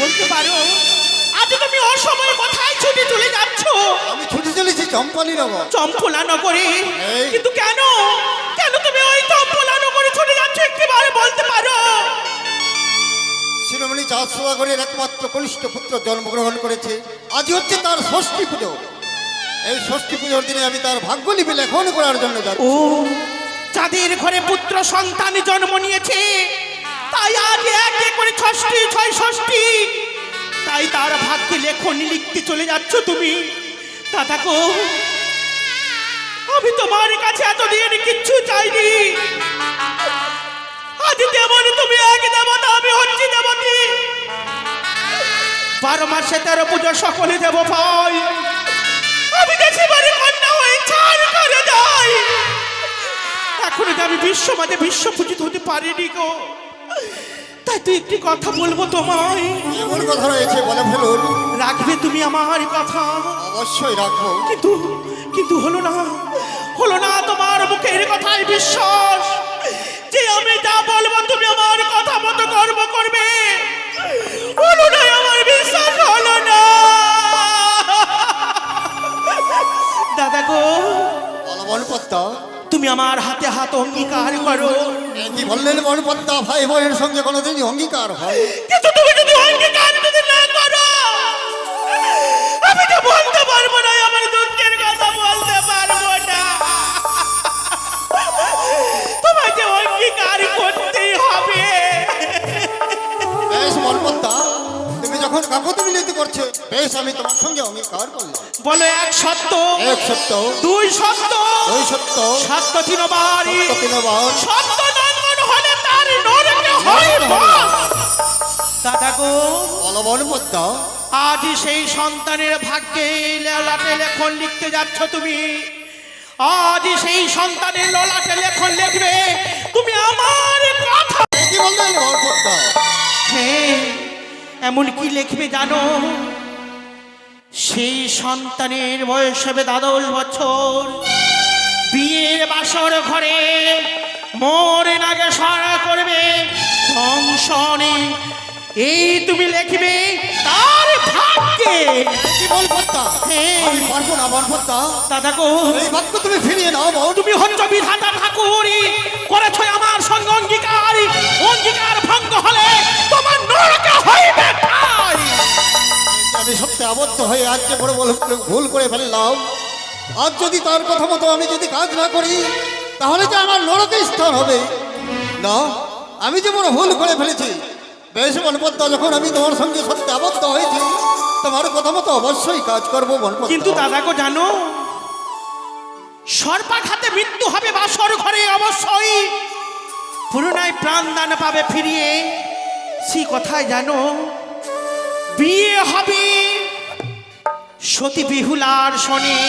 বলতে পারো? আজ তুমি অসময়ে কোথায় ছুটি চলে যাচ্ছ? আমি ছুটি চলেছি চম্পালি নগর চম্পলা নগরে। কিন্তু কেন? কেন তুমি ওই চম্পলা নগরে ছুটে যাচ্ছ? একবারে বলতে পারো। শিরোমণি সদাগরের একমাত্র কনিষ্ঠ পুত্র জন্মগ্রহণ করেছে। আজ হচ্ছে তার ষষ্ঠী পুজো। এই ষষ্ঠী পুজোর দিনে আমি তার ভাগ্যলিপি লেখন করার জন্য যাচ্ছি। ও যাদের ঘরে পুত্র সন্তান জন্ম নিয়েছে তাই আজ একে করে ষষ্ঠী ছয় ষষ্ঠী তাই তার ভাগ্যে লেখনি লিখতে চলে যাচ্ছ তুমি। দাদা গো আমি তোমার কাছে এতদিন কিচ্ছু চাইনি। আজ যেমন তুমি এক দেবতা, আমি হচ্ছি দেবতী। বারো মাসে তেরো পুজো সকলে দেব ভাই। আমি দেশে বাড়ি কন্যা হয়ে ছাড় করে যাই। এখনও আমি বিশ্ব মাঝে বিশ্ব পূজিত হতে পারিনি গো। তাই তুই একটি কথা বলব তোমায়। এমন কথা রয়েছে বলে ফেলুন। রাখবে তুমি আমার কথা। অবশ্যই রাখব। কিন্তু কিন্তু হলো না হলো না তোমার মুখের কথায় বিশ্বাস। যে আমি যা বলব তুমি আমার কথা মতো কর্ম করবে। হলো না আমার বিশ্বাস হলো না। দাদা গো। বলো বনপত্তা তুমি আমার হাতে হাত অঙ্গীকার করো। কি বললেন বনপত্তা ভাই বোনের সঙ্গে কোনোদিনই অঙ্গীকার হয় কিন্তু তুমি যদি অঙ্গীকার যদি না করো আমি তো বলতে পারব না আমার দুঃখের কথা বলতে পারব না। তোমাকে অঙ্গীকার করতেই হবে। বেশ বনপত্তা তুমি যখন কাকতি করছ? বেশ আমি তোমার সঙ্গে অঙ্গীকার করলাম। বলো এক সত্য এক সত্য দুই সত্য দুই সত্য সত্য তিনবারই তিনবার সত্য নন্দন হলে তার নরকে হয় বাস। দাদা গো বলো বনপত্তা আজ সেই সন্তানের ভাগ্যে ললাটে লেখন লিখতে যাচ্ছ তুমি। আজ সেই সন্তানের ললাটে লেখন লিখবে। তুমি আমার কথা কি বললেন বনপত্তা হ্যাঁ এমন কি লিখবে জানো? সেই সন্তানের বয়স হবে দ্বাদশ বছর। বিয়ের বাসর ঘরে মরে নাগে সারা করবে দংশনে। এই তুমি লিখবে তার ভাগ্যে। কি বনপত্তা হ্যাঁ। আমি পারব না বনপত্তা দাদা গো। এই বাক্য তুমি ফিরিয়ে নাও বন তুমি হচ্ছ বিধাতা ঠাকুরই। করেছ আমার সঙ্গে অঙ্গীকার। অঙ্গীকার ভঙ্গ হলে তোমার। আমি সত্যি আবদ্ধ হয়ে আজ যে বড় বড় ভুল করে ফেললাম আজ যদি তার কথা মতো আমি যদি কাজ না করি তাহলে যে আমার নরকে স্থান হবে। না আমি যে বড় ভুল করে ফেলেছি বেশ বনপত্তা যখন আমি তোমার সঙ্গে সত্যি আবদ্ধ হয়েছি তোমার কথা মতো অবশ্যই কাজ করব বনপত্তা কিন্তু দাদা গো জানো সর্পাঘাতে মৃত্যু হবে বাসর ঘরে অবশ্যই। পুরোনায় প্রাণদান পাবে ফিরিয়ে। সে কথায় জানো বিয়ে হবে সতী বিহুলার শনি।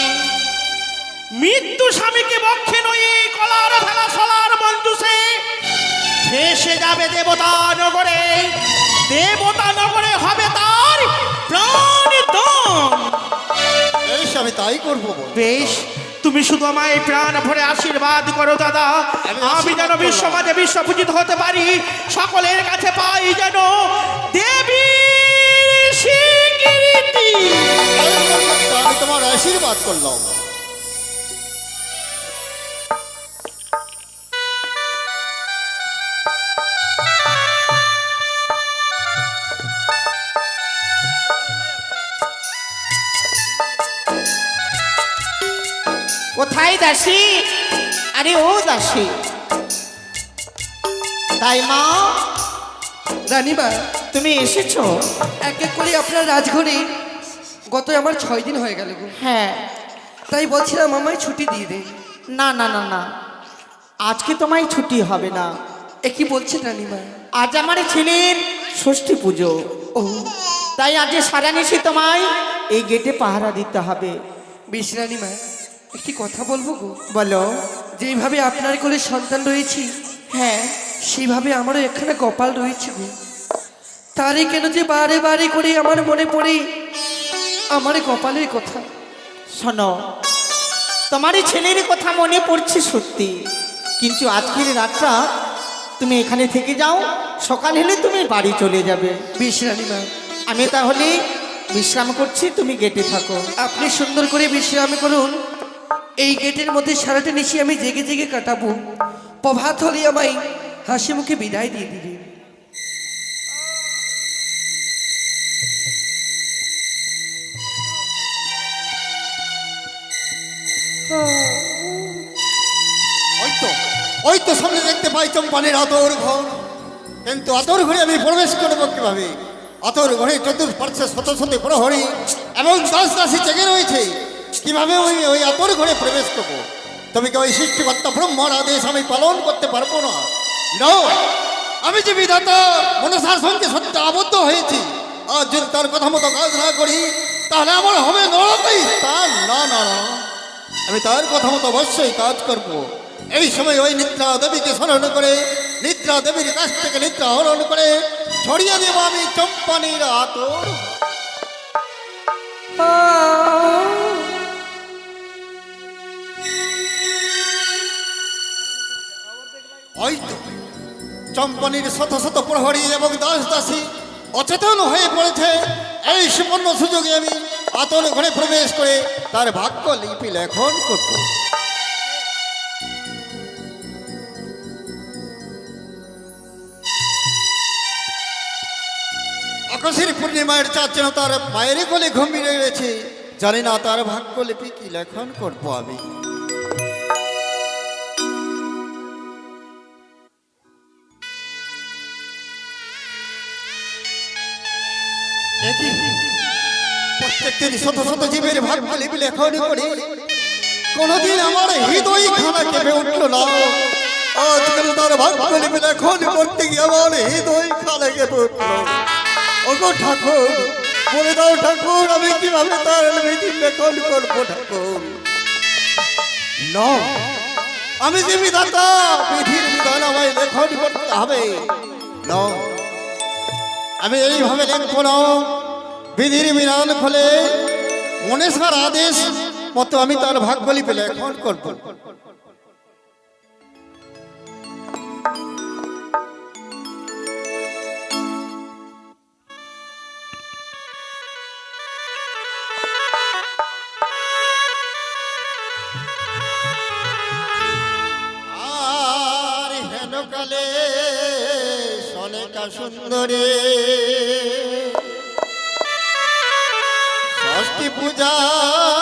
মৃত্যু স্বামীকে বক্ষে নয়ে কলার ভেলা সলার মঞ্জুসে ভেসে যাবে দেবতা নগরে। দেবতা নগরে হবে তার প্রাণ বেশ আমি তাই করব বেশ তুমি শুধু আমায় প্রাণ ভরে আশীর্বাদ করো দাদা। আমি যেন বিশ্ব মাঝে বিশ্বপূজিত হতে পারি সকলের কাছে পাই যেন দেবী স্বীকৃতি। তোমার আশীর্বাদ করলাম। ও দাসী। তাই মা রানীমা তুমি এসেছ? এক এক করে আপনার রাজঘরে গত আমার ছয় দিন হয়ে গেল গো। হ্যাঁ। তাই বলছিলাম আমায় ছুটি দিয়ে দে। না না না না। আজকে তোমায় ছুটি হবে না? এ কি বলছেন রানীমা? আজ আমার ছেলের ষষ্ঠী পুজো। ও। তাই আজ সারা নিশি তোমায় এই গেটে পাহারা দিতে হবে। বেশ রানীমা একটি কথা বলব গো? বলো। যেইভাবে আপনার কোলে সন্তান রয়েছি হ্যাঁ। সেইভাবে আমারও এখানে কপাল রয়েছে গো। তারই কেন যে বারে বারে করে আমার মনে পড়ে আমার কপালের কথা? শোনো তোমার এই ছেলের কথা মনে পড়ছে সত্যি। কিন্তু আজকের রাতটা তুমি এখানে থেকে যাও সকাল হলে তুমি বাড়ি চলে যাবে। বেশ রানীমা আমি তাহলে বিশ্রাম করছি তুমি গেটে থাকো। আপনি সুন্দর করে বিশ্রাম করুন। এই গেটের মধ্যে সারাটা নিশি আমি জেগে জেগে কাটাবো। প্রভাত হলে আমায় হাসি মুখে বিদায় দিয়ে দিবে। ওই তো ওই তো সামনে দেখতে পাই চম্পানের আতর ঘর। কিন্তু আতর ঘরে আমি প্রবেশ করব কীভাবে? আতর ঘরে চতুর্পার্শ্বে শত শত প্রহরী এবং দাস দাসী জেগে রয়েছে। কীভাবে ওই ওই আতর ঘরে প্রবেশ করব? তবে কি ওই সৃষ্টিকর্তা ব্রহ্মার আদেশ আমি পালন করতে পারব না! আমি যে বিধাতা, মনসার সঙ্গে সত্য আবদ্ধ হয়েছি, আর যদি তার কথা মতো কাজ না করি, তাহলে আমার হবে নরকই তার না না না। আমি তার কথা মতো অবশ্যই কাজ করব। এই সময় ওই নিদ্রা দেবীকে স্মরণ করে, নিদ্রা দেবীর কাছ থেকে নিদ্রা হরণ করে ছড়িয়ে দেব আমি চম্পানির আতর। হয়তো চম্পানির শত শত প্রহরী এবং দাস দাসী অচেতন হয়ে পড়েছে। এই সুবর্ণ সুযোগে আমি আতর ঘরে প্রবেশ করে তার ভাগ্য লিপি লেখন করব। আকাশের পূর্ণিমায়ের চাঁদ যেন তার মায়ের কোলে ঘুমিয়ে রয়েছে। জানি না তার ভাগ্য লিপি কি লেখন করব আমি। একই প্রত্যেকদিন শত শত জীবের ভাগ্য লিপি লেখন করি। কোনদিন আমার হৃদয় খানা কেঁপে উঠল না। আজকাল তার ভাগ্য লিপি লেখন করতে গিয়ে আমার হৃদয় খানা কেঁপে উঠল। ওগো ঠাকুর, বলে দাও ঠাকুর, আমি কীভাবে তার বিধি লেখন করব ঠাকুর? না, আমি যে বিধাতা, বিধির বিধান আমায় লেখন করতে হবে। না, আমি এইভাবে লিখব না। বিধির বিধান খোলে। মনেশার আদেশ মতো আমি তার ভাগ্য লিপি লেখন করব। আর হেন সনেকা সুন্দরী ষষ্ঠী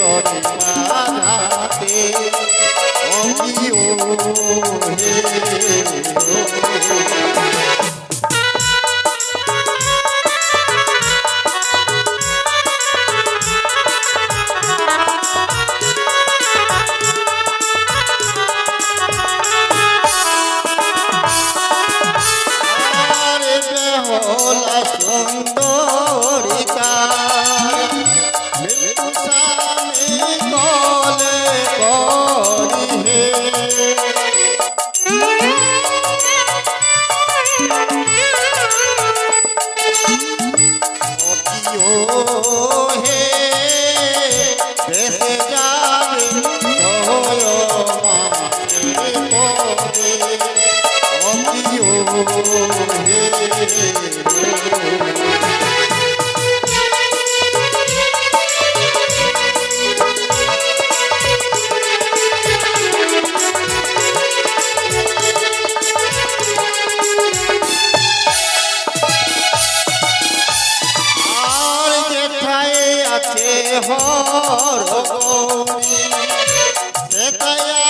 সরি পারাতে অকিও হে বেহলা সুন্দরিকা করি হে অকিও হে ভেসে तया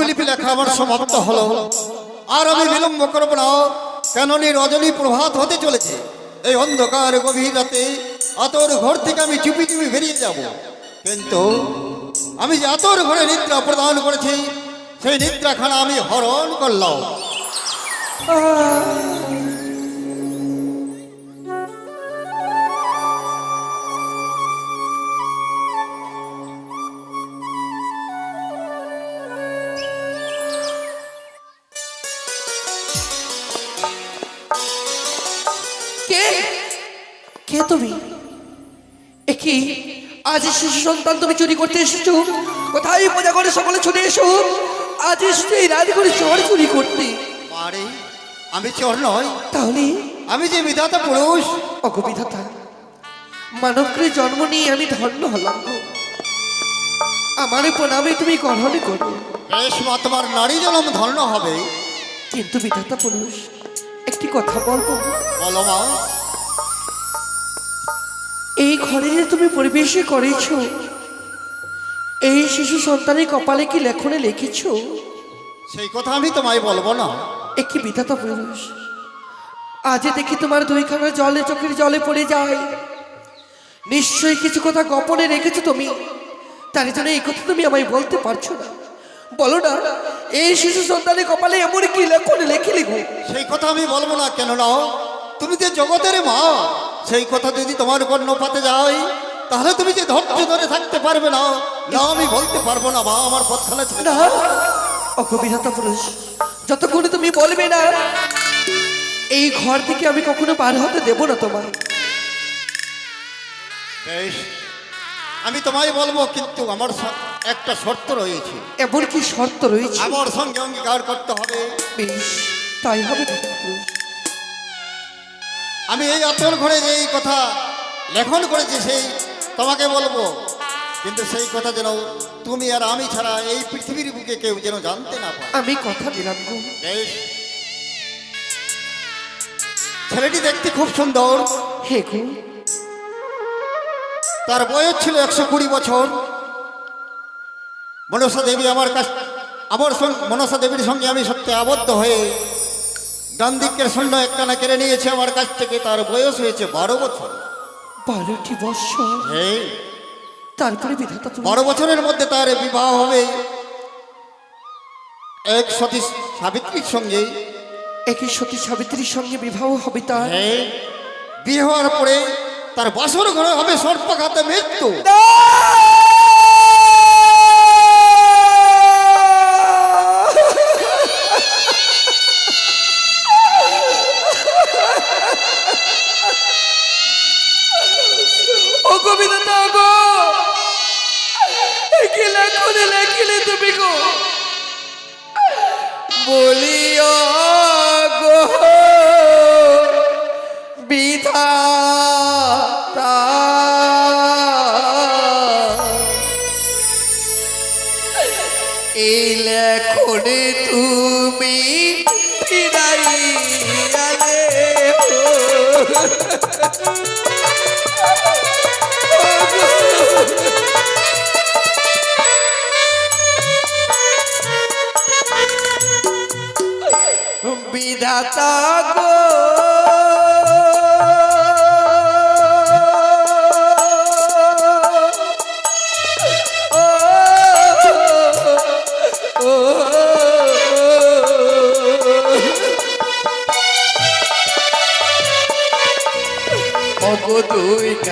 ভাগ্যলিপি লেখা আমার সমাপ্ত হলো। আর আমি বিলম্ব করব না, কেননি রজনী প্রভাত হতে চলেছে। এই অন্ধকার গভীর রাতে আতর ঘর থেকে আমি চুপি চুপি বেরিয়ে যাব। কিন্তু আমি যে আতর ঘরে নিদ্রা প্রদান করেছি, সেই নিদ্রাখানা আমি হরণ করলাম। আজ শিশু সন্তান তুমি চুরি করতে এসেছ। কোথায় পূজা করে সকলে ছুটে এসো? আজ এসেছ এই রাজি করে চোর চুরি করতে। আরে আমি চোর নয় তাহলে? আমি যে বিধাতা পুরুষ। অগবিধাতা মানবকে জন্ম নিয়ে আমি ধন্য হলাম আমার প্রণামে তুমি গ্রহণ করো। বেশ মা তোমার নারী জনম ধন্য হবে। কিন্তু বিধাতা পুরুষ একটি কথা বলব। বলো মা। এই ঘরে যে তুমি পরিবেশে করেছ এই শিশু সন্তানের কপালে কি লেখনে লিখেছ? সেই কথা আমি তোমায় বলব না। একটি বিধাতা পুরুষ? আজ দেখি তোমার দুই দুইখানা জলে চোখের জলে পড়ে যায়? নিশ্চয়ই কিছু কথা গোপনে রেখেছো তুমি। তার জন্য এই কথা তুমি আমায় বলতে পারছ না। বলো না এই শিশু সন্তানের কপালে এমন কি লেখনে লেখে লিখো? সেই কথা আমি বলব না কেন না তুমি যে জগতের মা সেই কথা যদি তোমার উপর কর্ণপাতে যাই তাহলে তুমি যে ধৈর্য ধরে থাকতে পারবে না না আমি বলতে পারব না মা আমার পথখানা ছেড়ে না দাও। অগবিধাতা পুরুষ যতক্ষণ তুমি বলবে না এই ঘর থেকে আমি কখনো বার হতে দেব না তোমায়। বেশ আমি তোমায় বলব কিন্তু আমার একটা শর্ত রয়েছে। এমন কি শর্ত রয়েছে? আমার সঙ্গে অঙ্গীকার করতে হবে। বেশ তাই হবে বিধাপুরুষ আমি এই আত্মর ঘরে যে এই কথা লেখন করেছি সেই তোমাকে বলব। কিন্তু সেই কথা যেন তুমি আর আমি ছাড়া এই পৃথিবীর বুকে কেউ যেন জানতে না পারে। আমি কথা দিলাম গো। বেশ। ছেলেটি দেখতে খুব সুন্দর। হে গো। তার বয়স ছিল একশো কুড়ি বছর। মনসা দেবী আমার কাছ আমার মনসা দেবীর সঙ্গে আমি সত্যি আবদ্ধ হয়ে ডান দিকের সৈন্য একটানা কেড়ে নিয়েছে আমার কাছ থেকে তার বয়স হয়েছে বারো বছর। বারোটি বৎসর? এই। তারপরে বিধাতা বারো বছরের মধ্যে তার বিবাহ হবে। এক সতী সাবিত্রীর সঙ্গে। একই সতী সাবিত্রীর সঙ্গে বিবাহ হবে তার। বিয়ে হওয়ার পরে তার বাসর ঘরে হবে সর্পঘাতে মৃত্যু। বিধাতা গো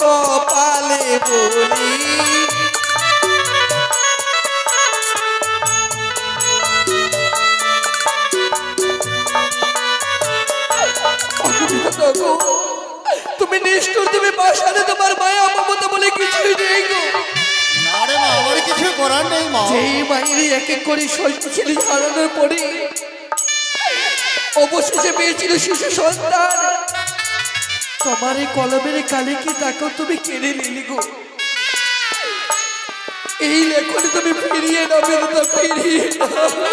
কপালে বলি। তুমি নিষ্ঠুর তুমি বাসাতে তোমার মায়া মমতা বলে কিছুই নেই গো। না মা আমার কিছু করার নেই মা। যেই মায়েরই এক এক করে ষষ্ঠ ছেলে হারানোর পরে অবশেষে পেয়েছিল শিশু সন্তান। তোমার এই কলমের কালে কি তাকেও তুমি কেড়ে নিলি গো? এই লেখনে তুমি ফিরিয়ে নাও বেরোতে ফিরিয়ে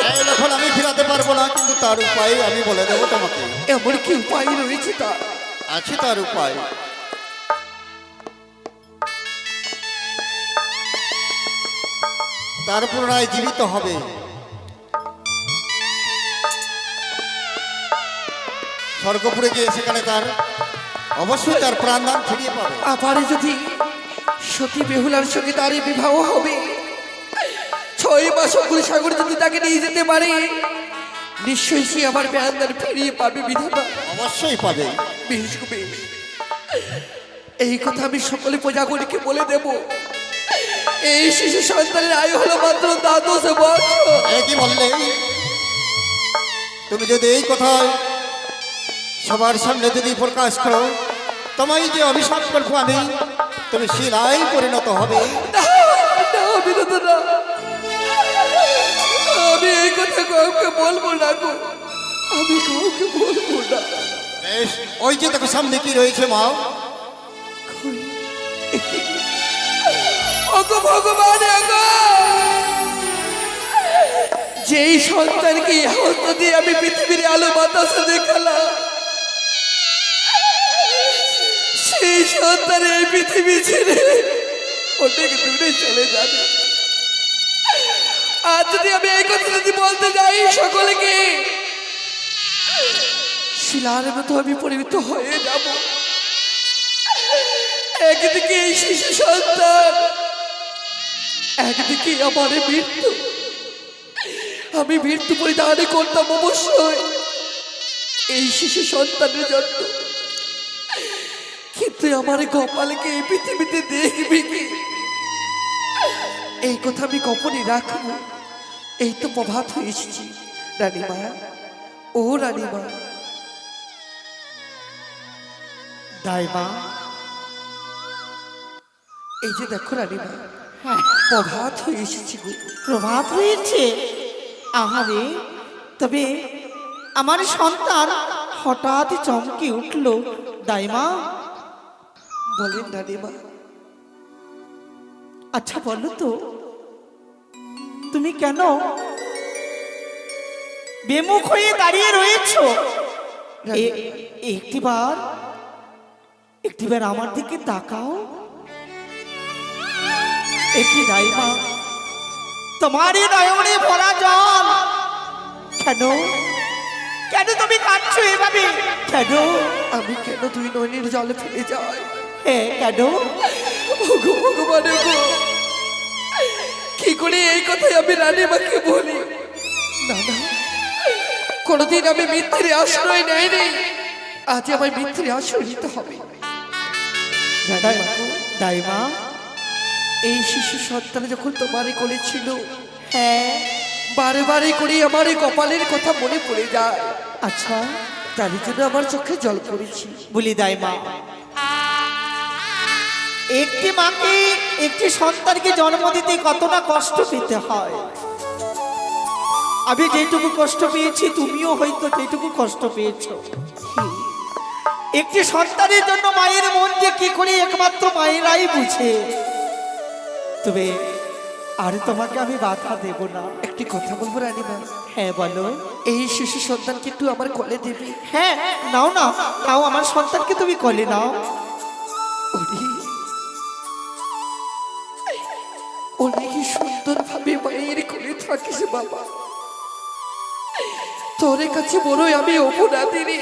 এই লেখন আমি ফিরাতে পারব না কিন্তু তার উপায় আমি বলে দেবো তোমাকে। এমন কি উপায় রয়েছে তা আছে তার উপায়। তার পুনরায় জীবিত হবে। স্বর্গপুরে গিয়ে সেখানে তার অবশ্যই তার প্রাণদান ফিরিয়ে পাবে। আবার যদি সতী বেহুলার সঙ্গে তার এই বিবাহ হবে ছয় মাস অকুল সাগর যদি তাকে নিয়ে যেতে পারে নিশ্চয়ই সে আবার বেহানদার ফিরিয়ে পাবে বিধাতা। অবশ্যই পাবে। বেশ বেশ এই কথা আমি সকলে প্রজাগণকে বলে দেব। এই শিশু সন্তানের আয়ু হলো মাত্র দ্বাদশ বছর। কি বললে? তুমি যদি এই কথা সবার সামনে যদি প্রকাশ করো তোমায় যে অভিশাপ করব আমি তুমি শিলাই পরিণত হবে। আমি এই কথা কাউকে বলব না গো। আমি কাউকে বলব না। বেশ ওই যে দেখো সামনে কি রয়েছে মা। ভগবান যেই সন্তানকে হস্ত দিয়ে আমি পৃথিবীর আলো বাতাসে দেখালাম এই সন্তান এই পৃথিবী ছেড়ে অনেক দূরে চলে যাবে। আর যদি আমি এই কথা যদি বলতে যাই সকলকে, শিলার মতো আমি পরিণত হয়ে যাব। একদিকে এই শিশু সন্তান, একদিকে আমার মৃত্যু। আমি মৃত্যু পরিধান করতাম অবশ্যই এই শিশু সন্তানের জন্য। কিন্তু আমার কপালকে এই পৃথিবীতে দেখবি কি? এই কথা আমি গোপনে রাখব। এই তো প্রভাত হয়ে এসেছি রানীমা। ও রানীমা। দাইমা। এই যে দেখো রানীমা হ্যাঁ। প্রভাত হয়ে এসেছি গো। প্রভাত হয়েছে আহারে তবে আমার সন্তান হঠাৎ চমকে উঠল। দাইমা বলেন রানীমা। আচ্ছা বলো তো, তুমি কেন বেমুখ হয়ে দাঁড়িয়ে রয়েছো? একটিবার একটিবার আমার দিকে তাকাও। একটি দাইমা তোমারই নয়নে ভরা জল। কেন? কেন তুমি কাঁদছো এভাবে? কেন? আমি কেন দুই নয়নের জলে ফেলে যাই? হ্যাঁ কেন ওগো ভগবান গো কি করে এই কথাই আমি রানীমাকে বলি? না না কোনোদিন আমি মিথ্যের আশ্রয় নেয়নি আজ আমার মিথ্যের আশ্রয় নিতে হবে। দাইমা এই শিশু সন্তান যখন তোমারই কোলে ছিল হ্যাঁ বারে বারে করে আমার এই কপালের কথা মনে পড়ে যায়। আচ্ছা। তার জন্য আমার চোখে জল পড়েছি। বলি দাই মা একটি মাকে একটি সন্তানকে জন্ম দিতে কতটা কষ্ট পেতে হয়? আমি যেটুকু কষ্ট পেয়েছি তুমিও হয়তো যেটুকু কষ্ট পেয়েছ। একটি সন্তানের জন্য মায়ের মন যে কি করে একমাত্র মায়েরাই বুঝে। তবে আর তোমাকে আমি বাধা দেব না। একটি কথা বলব রানীমা? হ্যাঁ বলো। এই শিশু সন্তানকে একটু আমার কলে দেবে? হ্যাঁ নাও না তাও আমার সন্তানকে তুমি কলে নাও। থাকিস বাবা তোর কাছে বড়ই আমি অপরাধী রে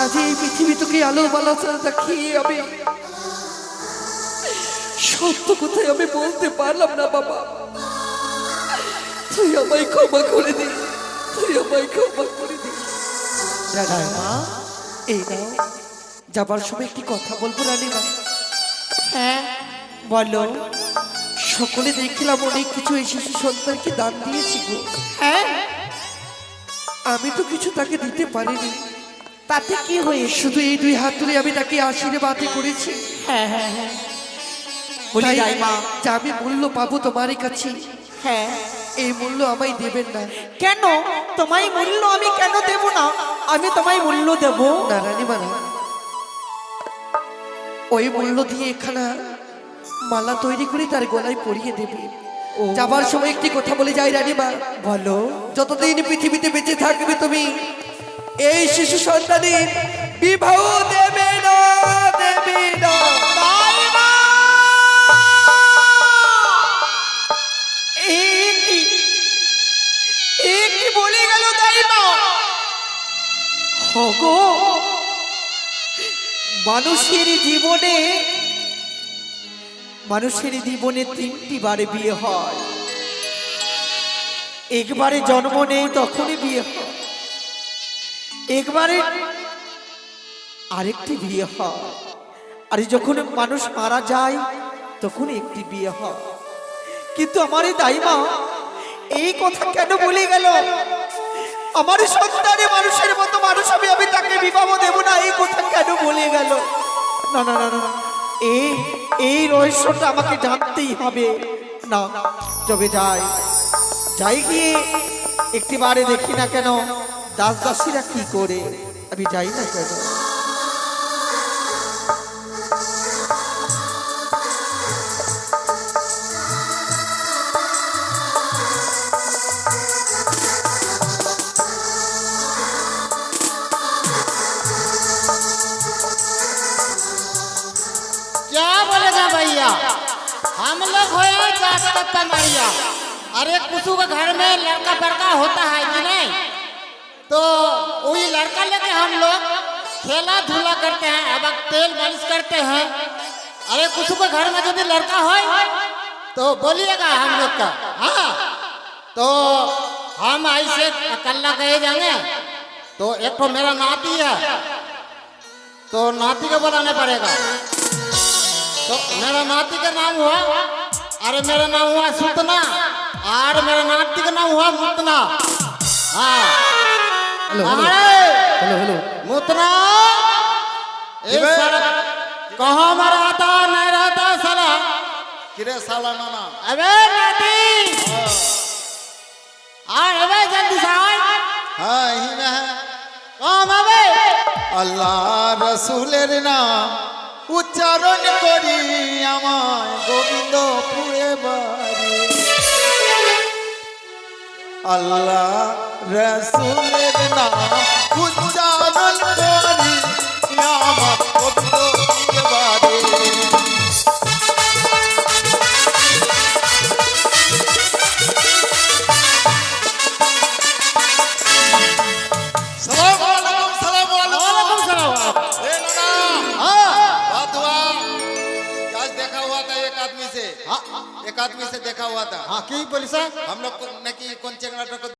আজ এই পৃথিবী তোকে আলো বালা দেখিয়ে আমি সত্য কোথায় আমি বলতে পারলাম না বাবা। তুই আমায় ক্ষমা করে দে তুই আমায় ক্ষমা করে দে। রানীমা এই নাও। যাবার সময় একটি কথা বলব রানীমা। হ্যাঁ বলো। সকলে দেখলাম অনেক কিছু এই শিশু সন্তানকে দান দিয়েছি গো। হ্যাঁ? আমি তো কিছু তাকে দিতে পারিনি। তাতে কি হয়েছে? শুধু এই দুই হাত ধরে আমি তাকে আশীর্বাদ করেছি। হ্যাঁ হ্যাঁ হ্যাঁ। বলি তাই যা আমি মূল্য পাবো তোমারই কাছে হ্যাঁ। এই মূল্য আমায় দেবেন না। কেন? তোমায় মূল্য আমি কেন দেব না? আমি তোমায় মূল্য দেব। না রানীমা ওই মূল্য দিয়ে এখানা মালা তৈরি করে তার গলায় পরিয়ে দেবে। যাবার সময় একটি কথা বলে যাই রানীমা। বলো। যতদিন পৃথিবীতে বেঁচে থাকবে তুমি এই শিশু সন্তানের বিবাহ দেবে না দেবে না। বলে গেল দাইমা? হগো মানুষের জীবনে মানুষের জীবনে তিনটি বারে বিয়ে হয়। একবারে জন্ম নেই, তখনই বিয়ে হয়। একবারে আরেকটি বিয়ে হয়। আর যখন মানুষ মারা যায়, তখন একটি বিয়ে হয়। কিন্তু আমার এই দাইমা এই কথা কেন বলে গেল? আমার সন্তানে মানুষের মতো মানুষ আমি আমি তাকে বিবাহ দেব না, এই কথা কেন বলে গেল? না না না না। এই এই রহস্যটা আমাকে জানতেই হবে। না তবে যাই। যাই গিয়ে একটিবারে দেখি না কেন দাস দাসীরা কি করে? আমি যাই না কেন। हम लोग हो जात अरे कुसु के घर में लड़का बड़का होता है कि नहीं? तो वही लड़का लेके हम लोग खेला धूला करते हैं, अब तेल मालिश करते हैं। अरे कुसु के घर में यदि लड़का हो तो बोलिएगा हम लोग का। हाँ। तो हम ऐसे अकेला कहे जाएँगे। तो एक तो मेरा नाती है। तो नाती को बुलाने पड़ेगा। तो मेरा नाती का नाम हुआ अरे मेरा नाम हुआ सुतना और मेरा नाती का नाम हुआ मुतना हाँ हेलो हेलो मुतना कहाँ मर आता नहीं रहता साला किरे साला मामा अबे नाती और अबे जल्दी साहब हाँ ही में है कहाँ अबे अल्लाह रसूलेर नाम উচ্চারণ করি আমায় গোবিন্দপুরে বাড়ি। আল্লাহ রসুলের নাম উচ্চারণ করি আমার आदमी से एक आदमी से देखा हुआ था। हाँ की बोली सर? हम लोग को- ने की कौन चेंगड़ा को